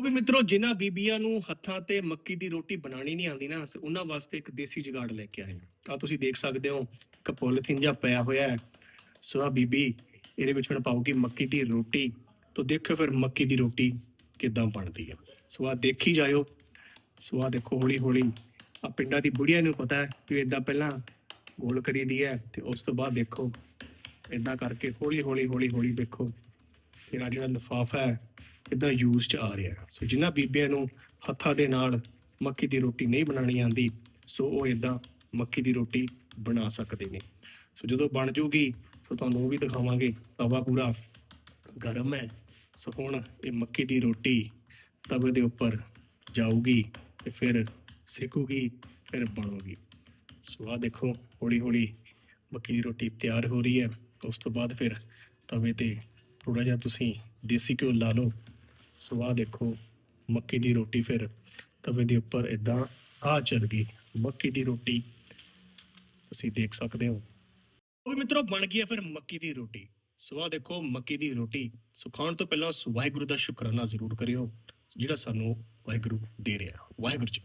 ਵੀ ਮਿੱਤਰੋ, ਜਿਨ੍ਹਾਂ ਬੀਬੀਆਂ ਨੂੰ ਹੱਥਾਂ ਤੇ ਮੱਕੀ ਦੀ ਰੋਟੀ ਬਣਾਣੀ ਨਹੀਂ ਆਉਂਦੀ ਨਾ ਉਹਨਾਂ ਵਾਸਤੇ ਇੱਕ ਦੇਸੀ ਜੁਗਾੜ ਲੈ ਕੇ ਆਏ ਆ ਤੁਸੀਂ ਦੇਖ ਸਕਦੇ ਹੋ, ਇੱਕ ਪੋਲੀਥੀਨ ਜਿਹਾ ਪਿਆ ਹੋਇਆ ਹੈ। ਸੋ ਆ ਬੀਬੀ, ਇਹਦੇ ਵਿੱਚ ਹੁਣ ਪਾਉਗੀ ਮੱਕੀ ਦੀ ਰੋਟੀ। ਤਾਂ ਦੇਖੋ ਫਿਰ ਮੱਕੀ ਦੀ ਰੋਟੀ ਕਿਦਾਂ ਬਣਦੀ ਹੈ। ਸੋ ਆ ਦੇਖੀ ਜਾਇਓ। ਸੋ ਆ ਦੇਖੋ ਹੌਲੀ ਹੌਲੀ ਆ ਪਿੰਡਾਂ ਦੀ ਬੁੜੀਆਂ ਨੂੰ ਪਤਾ ਹੈ ਕਿ ਇਦਾਂ ਪਹਿਲਾਂ ਗੋਲ ਕਰੀ ਦੀ ਹੈ ਤੇ ਉਸ ਤੋਂ ਬਾਅਦ ਦੇਖੋ ਇਦਾਂ ਕਰਕੇ ਹੌਲੀ ਹੌਲੀ ਹੌਲੀ ਹੌਲੀ ਦੇਖੋ, ਤੇਰਾ ਜਿਹੜਾ ਲਿਫਾਫਾ ਹੈ ਇਦਾਂ ਯੂਜ਼ ਚ ਆ ਰਿਹਾ। ਸੋ ਜਿਨ੍ਹਾਂ ਬੀਬੀਆਂ ਨੂੰ ਹੱਥਾਂ ਦੇ ਨਾਲ ਮੱਕੀ ਦੀ ਰੋਟੀ ਨਹੀਂ ਬਣਾਉਣੀ ਆਂਦੀ ਸੋ ਉਹ ਇਦਾਂ ਮੱਕੀ ਦੀ ਰੋਟੀ ਬਣਾ ਸਕਦੇ ਨੇ। ਸੋ ਜਦੋਂ ਬਣ ਜੂਗੀ ਸੋ ਤੁਹਾਨੂੰ ਉਹ ਵੀ ਦਿਖਾਵਾਂਗੇ। ਤਵਾ ਪੂਰਾ ਗਰਮ ਹੈ ਸੋ ਹੁਣ ਇਹ ਮੱਕੀ ਦੀ ਰੋਟੀ ਤਵੇ ਦੇ ਉੱਪਰ ਜਾਊਗੀ ਤੇ ਫਿਰ ਸਿੱਕੂਗੀ, ਫਿਰ ਬਣੂਗੀ। ਸੋ ਆਹ ਦੇਖੋ ਹੌਲੀ ਹੌਲੀ ਮੱਕੀ ਦੀ ਰੋਟੀ ਤਿਆਰ ਹੋ ਰਹੀ ਹੈ। ਉਸ ਤੋਂ ਬਾਅਦ ਫਿਰ ਤਵੇ ਤੇ ਥੋੜਾ ਜਿਹਾ ਤੁਸੀਂ ਦੇਸੀ ਘਿਓ ਲਾ ਲਓ। ਸੋ ਆਹ ਦੇਖੋ, ਮੱਕੀ ਦੀ ਰੋਟੀ ਫਿਰ ਤਵੇ ਦੇ ਉੱਪਰ ਇਦਾਂ ਆ ਚੱਲ ਗਈ। ਮੱਕੀ ਦੀ ਰੋਟੀ ਤੁਸੀਂ ਦੇਖ ਸਕਦੇ ਹੋ। ਉਹ ਵੀ ਮਿੱਤਰੋ ਬਣ ਗਈ ਹੈ ਫਿਰ ਮੱਕੀ ਦੀ ਰੋਟੀ। ਸੋ ਆਹ ਦੇਖੋ ਮੱਕੀ ਦੀ ਰੋਟੀ। ਸੁਖਾਉਣ ਤੋਂ ਪਹਿਲਾਂ ਵਾਹਿਗੁਰੂ ਦਾ ਸ਼ੁਕਰਾਨਾ ਜ਼ਰੂਰ ਕਰਿਓ, ਜਿਹੜਾ ਸਾਨੂੰ ਵਾਹਿਗੁਰੂ ਦੇ ਰਿਹਾ। ਵਾਹਿਗੁਰੂ ਜੀ